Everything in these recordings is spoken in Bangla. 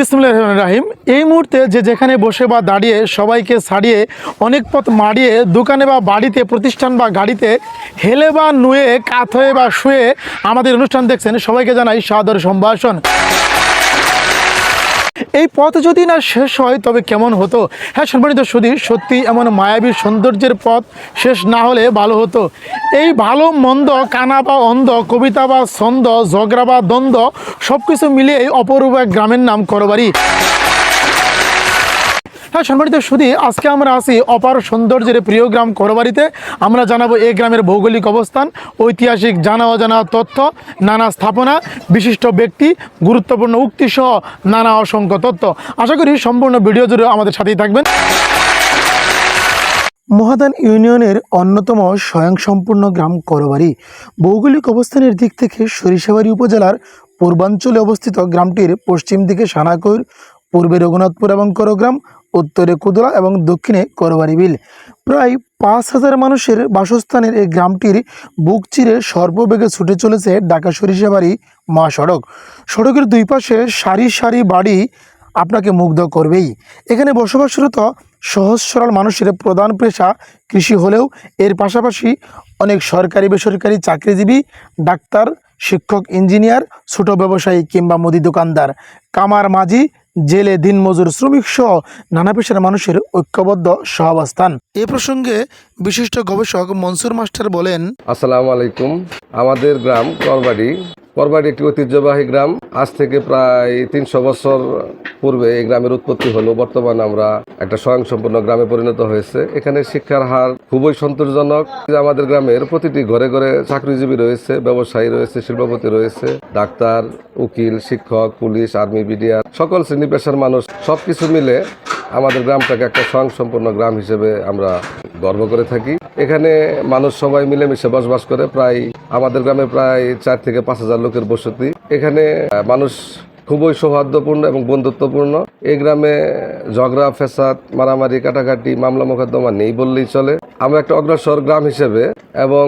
বিসমুল্লাহ রাহিম এই মুহূর্তে যে যেখানে বসে বা দাঁড়িয়ে সবাইকে ছাড়িয়ে অনেক পথ মারিয়ে দোকানে বা বাড়িতে, প্রতিষ্ঠান বা গাড়িতে হেলে বা নুয়ে, কাত হয়ে বা শুয়ে আমাদের অনুষ্ঠান দেখছেন সবাইকে জানাই সাদর সম্ভাষণ। এই পথ যদি না শেষ হয়, তবে কেমন হতো? হ্যাঁ সম্মানিত সুধীর সত্যি এমন মায়াবী সৌন্দর্যের পথ শেষ না হলে ভালো হতো। এই ভালো, মন্দ, কানা বা অন্ধ, কবিতা বা ছন্দ, ঝগড়া বা দ্বন্দ্ব সব কিছু মিলিয়ে অপরূপ এক গ্রামের নাম করবারি হ্যাঁ সম্মানিত সুধী আজকে আমরা আছি অপার সৌন্দর্যের প্রিয় গ্রাম করবাড়িতে আমরা জানাব এই গ্রামের ভৌগোলিক অবস্থান, ঐতিহাসিক জানা অজানা তথ্য, নানা স্থাপনা, বিশিষ্ট ব্যক্তি, গুরুত্বপূর্ণ উক্তি সহ নানা অসংখ্য তথ্য। আশা করি সম্পূর্ণ ভিডিও জুড়ে আমাদের সাথেই থাকবেন। মহাদান ইউনিয়নের অন্যতম স্বয়ংসম্পূর্ণ গ্রাম করবাড়ি ভৌগোলিক অবস্থানের দিক থেকে সরিষাবাড়ি উপজেলার পূর্বাঞ্চলে অবস্থিত গ্রামটির পশ্চিম দিকে সানাকৈর, পূর্বে রঘুনাথপুর এবং করগ্রাম উত্তরে কুদলা এবং দক্ষিণে করবাড়ি বিল। প্রায় পাঁচ হাজার মানুষের বাসস্থানের এই গ্রামটির বুক চিরে সর্ববেগে ছুটে চলেছে ঢাকা সরিষাবাড়ি মহাসড়ক। সড়কের দুই পাশে সারি সারি বাড়ি আপনাকে মুগ্ধ করবেই। এখানে বসবাসরত সহজ সরল মানুষের প্রধান পেশা কৃষি হলেও এর পাশাপাশি অনেক সরকারি বেসরকারি চাকরিজীবী, ডাক্তার, শিক্ষক, ইঞ্জিনিয়ার, ছোট ব্যবসায়ী কিংবা মুদি দোকানদার। কামার মাঝি জেলে দিনমজুর শ্রমিক সহ নানা পেশার মানুষের ঐক্যবদ্ধ সহাবস্থান। এ প্রসঙ্গে বিশিষ্ট গবেষক মনসুর মাস্টার বলেন, আসসালামু আলাইকুম। আমাদের গ্রাম করবাড়ি করবাড়ি একটি ঐতিহ্যবাহী গ্রাম। আজ থেকে প্রায় তিনশো বছর পূর্বে এই গ্রামের উৎপত্তি হলো। বর্তমানে আমরা একটা স্বয়ংসম্পূর্ণ গ্রামে পরিণত হয়েছে। এখানে শিক্ষার হার খুবই সন্তোষজনক। আমাদের গ্রামের প্রতিটি ঘরে ঘরে চাকরিজীবী রয়েছে, ব্যবসায়ী রয়েছে, শিল্পপতি রয়েছে, ডাক্তার, উকিল, শিক্ষক, পুলিশ, আর্মি, বিডিআর, সকল শ্রেণি পেশার মানুষ। সব কিছু মিলে আমাদের গ্রামটাকে একটা স্বয়ংসম্পূর্ণ গ্রাম হিসেবে আমরা গর্ব করে থাকি। এখানে মানুষ সবাই মিলেমিশে বসবাস করে, প্রায় আমাদের গ্রামে প্রায় চার থেকে পাঁচ হাজার লোকের বসতি। এখানে মানুষ খুবই সৌহার্দ্যপূর্ণ এবং বন্ধুত্বপূর্ণ। এই গ্রামে ঝগড়া ফেসাদ মারামারি, কাটাকাটি, মামলা মোকদ্দমা নেই বললেই চলে। আমরা একটা অগ্রসর গ্রাম হিসেবে এবং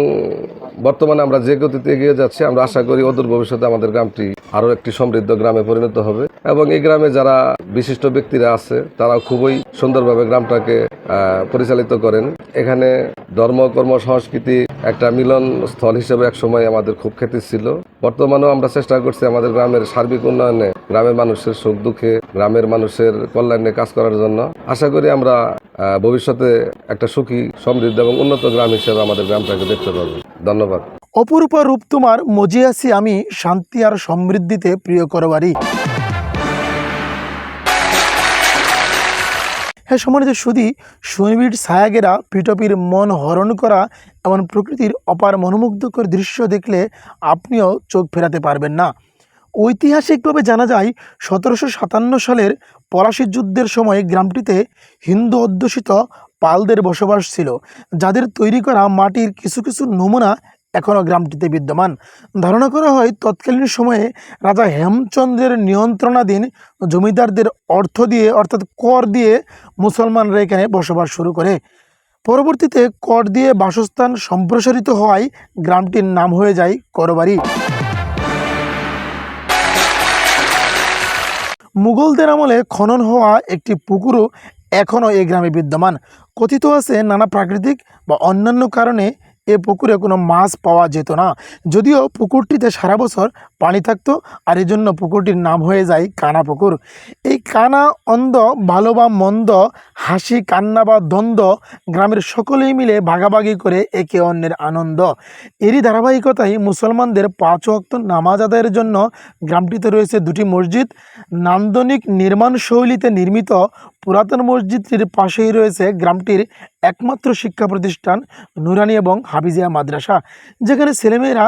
বর্তমানে আমরা যে গতিতে এগিয়ে যাচ্ছি, আমরা আশা করি অদূর ভবিষ্যতে আমাদের গ্রামটি আরও একটি সমৃদ্ধ গ্রামে পরিণত হবে। এবং এই গ্রামে যারা বিশিষ্ট ব্যক্তিরা আছে, তারা খুবই সুন্দরভাবে গ্রামটাকে পরিচালিত করেন। এখানে ধর্ম, কর্ম, সংস্কৃতি একটা মিলন স্থল হিসেবে এক সময় আমাদের খুব খ্যাতি ছিল। বর্তমানেও আমরা চেষ্টা করছি আমাদের গ্রামের সার্বিক উন্নয়নে গ্রামের মানুষের সুখ, দুঃখে গ্রামের মানুষের কল্যাণে কাজ করার জন্য। আশা করি আমরা ভবিষ্যতে একটা সুখী, সমৃদ্ধ এবং উন্নত গ্রাম হিসেবে আমাদের গ্রামটাকে দেখতে পাবো। ধন্যবাদ। অপরূপা রূপ তোমার মজিয়াছি আমি শান্তি আর সমৃদ্ধিতে প্রিয় করবারি। হ্যাঁ সম্মানিত সুদী সুনিবিড় ছায়াগেরা পিটপির মন হরণ করা এমন প্রকৃতির অপার মনোমুগ্ধকর দৃশ্য দেখলে আপনিও চোখ ফেরাতে পারবেন না। ঐতিহাসিকভাবে জানা যায়, সতেরোশো সাতান্ন সালের পলাশি যুদ্ধের সময় গ্রামটিতে হিন্দু অধ্যুষিত পালদের বসবাস ছিল, যাদের তৈরি করা মাটির কিছু কিছু নমুনা এখনও গ্রামটিতে বিদ্যমান। ধারণা করা হয়, তৎকালীন সময়ে রাজা হেমচন্দ্রের নিয়ন্ত্রণাধীন জমিদারদের অর্থ দিয়ে, অর্থাৎ কর দিয়ে মুসলমানরা এখানে বসবাস শুরু করে। পরবর্তীতে কর দিয়ে বাসস্থান সম্প্রসারিত হওয়ায় গ্রামটির নাম হয়ে যায় করবাড়ি মুঘলদের আমলে খনন হওয়া একটি পুকুরও এখনও এই গ্রামে বিদ্যমান। কথিত আছে, নানা প্রাকৃতিক বা অন্যান্য কারণে এ পুকুরে কোনো মাছ পাওয়া যেত না। যদিও পুকুরটিতে সারা বছর পানি থাকতো আর এই জন্য পুকুরটির নাম হয়ে যায় কানা পুকুর। এই কানা, অন্ধ, ভালো বা মন্দ, হাসি, কান্না বা দ্বন্দ্ব গ্রামের সকলেই মিলে ভাগাভাগি করে একে অন্যের আনন্দ। এরই ধারাবাহিকতায় মুসলমানদের পাঁচ ওয়াক্ত নামাজ আদায়ের জন্য গ্রামটিতে রয়েছে দুটি মসজিদ। নান্দনিক নির্মাণ শৈলীতে নির্মিত পুরাতন মসজিদটির পাশেই রয়েছে গ্রামটির একমাত্র শিক্ষা প্রতিষ্ঠান নুরানি এবং হাবিজিয়া মাদ্রাসা, যেখানে ছেলেমেয়েরা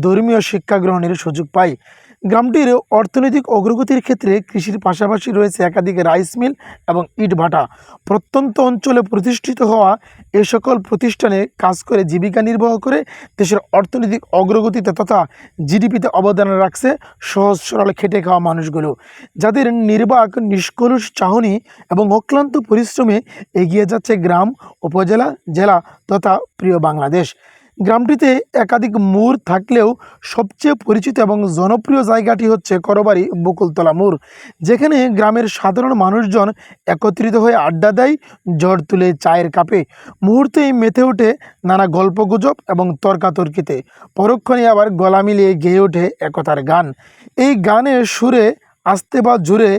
ধর্মীয় শিক্ষা গ্রহণের সুযোগ পায়। গ্রামটির অর্থনৈতিক অগ্রগতির ক্ষেত্রে কৃষির পাশাপাশি রয়েছে একাধিক রাইস মিল এবং ইটভাটা প্রত্যন্ত অঞ্চলে প্রতিষ্ঠিত হওয়া এ সকল প্রতিষ্ঠানে কাজ করে জীবিকা নির্বাহ করে দেশের অর্থনৈতিক অগ্রগতিতে তথা জিডিপিতে অবদান রাখছে সহজ সরল খেটে খাওয়া মানুষগুলো। যাদের নির্বাক, নিষ্কলুষ চাহনি এবং অক্লান্ত পরিশ্রমে এগিয়ে যাচ্ছে গ্রাম, উপজেলা, জেলা তথা প্রিয় বাংলাদেশ। গ্রামটিতে একাধিক মোড় থাকলেও সবচেয়ে পরিচিত এবং জনপ্রিয় জায়গাটি হচ্ছে করবারি বকুলতলা মোড়, যেখানে গ্রামের সাধারণ মানুষজন একত্রিত হয়ে আড্ডা দেয় জ্বর তুলে চায়ের কাপে। মুহূর্তেই মেতে ওঠে নানা গল্পগুজব এবং তর্কাতর্কিতে। পরক্ষণে আবার গলা মিলিয়ে গেয়ে ওঠে একতার গান। এই গানের সুরে, আস্তে বা জুড়ে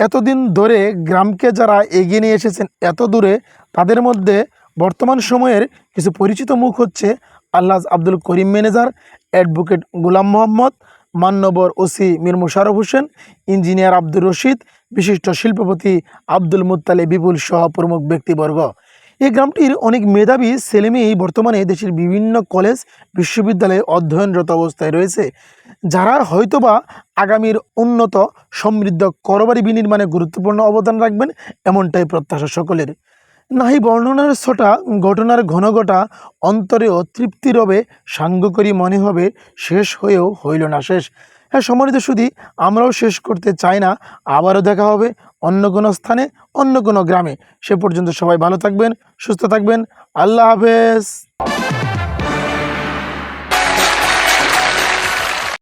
এতদিন ধরে গ্রামকে যারা এগিয়ে নিয়ে এসেছেন এত দূরে, তাদের মধ্যে বর্তমান সময়ের কিছু পরিচিত মুখ হচ্ছে আল্লাহ আব্দুল করিম ম্যানেজার, অ্যাডভোকেট গুলাম মোহাম্মদ, মান্যবর ওসি মীর মুশারফ হোসেন, ইঞ্জিনিয়ার আব্দুর রশিদ, বিশিষ্ট শিল্পপতি আব্দুল মুত্তালে বিপুল সহ প্রমুখ ব্যক্তিবর্গ। এই গ্রামটির অনেক মেধাবী ছেলেমেয়েই বর্তমানে দেশের বিভিন্ন কলেজ, বিশ্ববিদ্যালয়ে অধ্যয়নরত অবস্থায় রয়েছে, যারা হয়তোবা আগামীর উন্নত সমৃদ্ধ করবারি বিনির্মাণে গুরুত্বপূর্ণ অবদান রাখবেন, এমনটাই প্রত্যাশা সকলের। নাহি বর্ণনার ছোটা ঘটনার ঘনঘটা অন্তরে অতৃপ্তি রবে সাঙ্গ করি মনে হবে শেষ হয়েও হইল না শেষ। হ্যাঁ সম্মানিত শুধু আমরাও শেষ করতে চাই না, আবারও দেখা হবে অন্য কোনো স্থানে, অন্য কোনো গ্রামে। সে পর্যন্ত সবাই ভালো থাকবেন, সুস্থ থাকবেন। আল্লাহ হাফেজ।